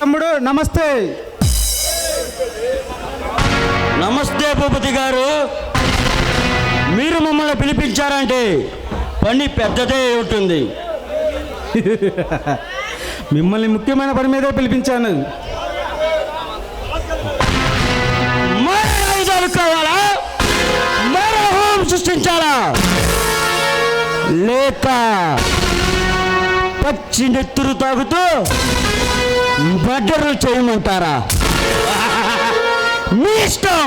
తమ్ముడు నమస్తే. నమస్తే భూపతి గారు. మీరు మమ్మల్ని పిలిపించారంటే పని పెద్దదే ఉంటుంది. మిమ్మల్ని ముఖ్యమైన పని మీదే పిలిపించాను. పచ్చి నెత్తురు తాగుతూ బడ్డర్లు చేయమంటారా? మీ ఇష్టం.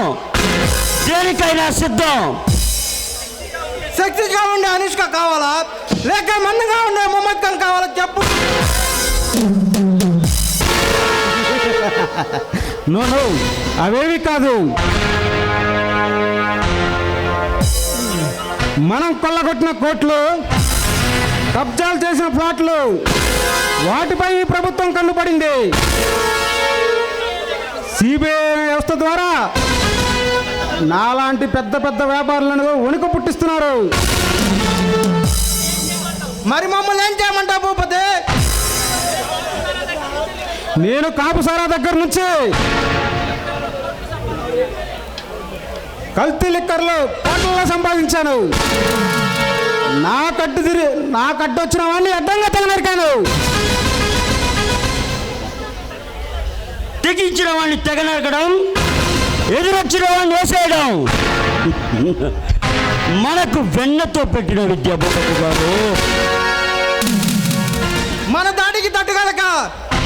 దేనికైనా సిద్ధం. సెక్సీగా ఉండే అనుష్క కావాలా? లేక మందంగా ఉండే మొహమ్మద్ ఖాన్ కావాలా? చెప్పు. No no. అవేవి కాదు. మనం కొల్లగొట్టిన కోట్లు కబ్జాలు చేసిన ప్లాట్లు వాటిపై ఈ ప్రభుత్వం కన్నుపడింది సిబిఐ వ్యవస్థ ద్వారా నాలాంటి పెద్ద పెద్ద వ్యాపారులను వణుకు పుట్టిస్తున్నారు. మరి మమ్మల్ని ఏం చేయమంటావు భూపతి? నేను కాపుసారా దగ్గర నుంచి కల్తీ లిక్కర్లు కోట్లలో సంపాదించాను. నా కట్టు తిరి నా కట్టు వచ్చిన వాడిని అడ్డంగా తెగనరికాను. తెగించిన వాడిని తెగ నరకడం ఎదురొచ్చిన వాడిని వేసేయడం. మనకు వెన్నతో పెట్టిన విద్య గారు మన దాడికి తట్టుగలక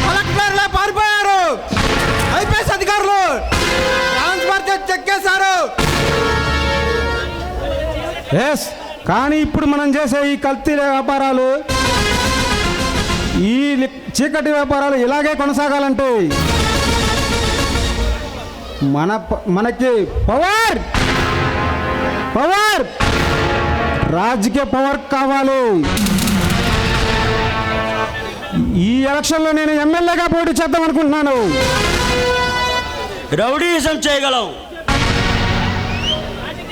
కలెక్టర్లే పారిపోయారు. ఐపీఎస్ అధికారులు ట్రాన్స్ఫర్ చెక్కేశారు. ఎస్. కానీ ఇప్పుడు మనం చేసే ఈ కల్తీ వ్యాపారాలు ఈ చీకటి వ్యాపారాలు ఇలాగే కొనసాగాలంటే మన ప- మనకి పవర్ పవర్ రాజకీయ పవర్ కావాలి. ఈ ఎలక్షన్లో నేను ఎమ్మెల్యేగా పోటీ చేద్దాం అనుకుంటున్నాను. రౌడీజం చేయగలం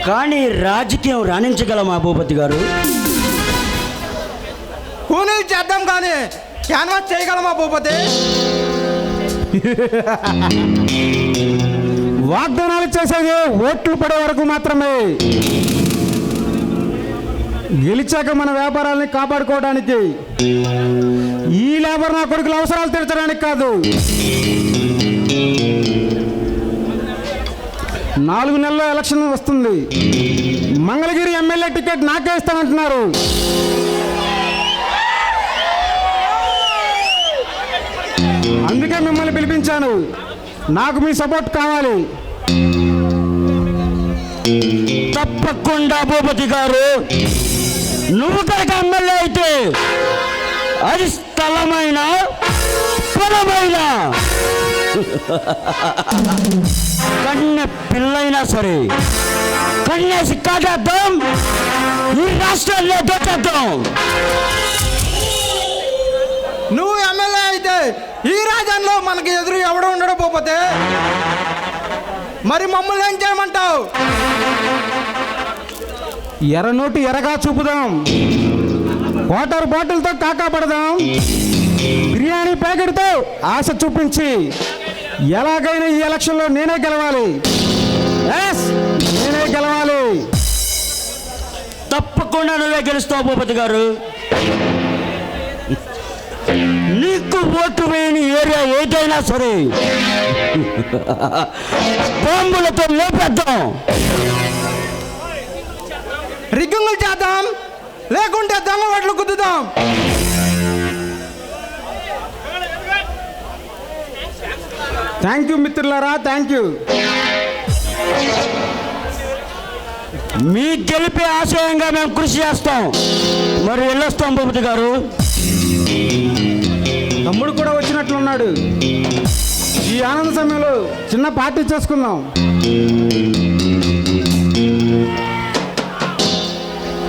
కానీ రాజకీయం రాణించగలమా భూపతి గారు. కూనీలు చేద్దాం కానీ క్యాన్వాస్ చేయగలమా భూపతి వాగ్దానాలు చేసేది ఓట్లు పడే వరకు మాత్రమే. గెలిచాక మన వ్యాపారాల్ని కాపాడుకోవడానికి ఈ లేబర్ నా కొడుకుల అవసరాలు తీర్చడానికి కాదు. నాలుగు నెలల ఎలక్షన్ వస్తుంది. మంగళగిరి ఎమ్మెల్యే టికెట్ నాకే ఇస్తానంటున్నారు. అందుకే మిమ్మల్ని పిలిపించాను. నాకు మీ సపోర్ట్ కావాలి. తప్పకుండా భూపతి గారు నువ్వు కనుక ఎమ్మెల్యే అయితే అది స్థలమైన పొలమైన కన్నె పిల్లైనా సరే కన్నేసి కాటేద్దాం ఈ రాష్ట్రాల్లో దొక్కేద్దాం నువ్వు ఎమ్మెల్యే అయితే ఈ రాజ్యంలో మనకి ఎదురు ఎవడు ఉండడు భూపతి మరి మమ్మల్ని ఏం చేయమంటావు? ఎర్ర నోటి ఎర్రగా చూపుదాం. వాటర్ బాటిల్తో కాకా పడదాం. బిర్యానీ ప్యాకెట్తో ఆశ చూపించి ఎలాగైనా ఈ ఎలక్షన్లో నేనే గెలవాలి. నేనే గెలవాలి. తప్పకుండా నువ్వే గెలుస్తావు భూపతి గారు. నీకు ఓటు వేయని ఏరియా ఏదైనా సరే బాంబులతో లేపేద్దాం రిగ్గింగులు చేద్దాం లేకుంటే దొంగ ఓట్లు థ్యాంక్ యూ మిత్రులారా థ్యాంక్ యూ. మీ గెలిపే ఆశయంగా మేము కృషి చేస్తాం. మరి వెళ్ళొస్తాం భూపతి గారు. తమ్ముడు కూడా వచ్చినట్లున్నాడు. ఈ ఆనంద సమయంలో చిన్న పార్టీ చేసుకుందాం.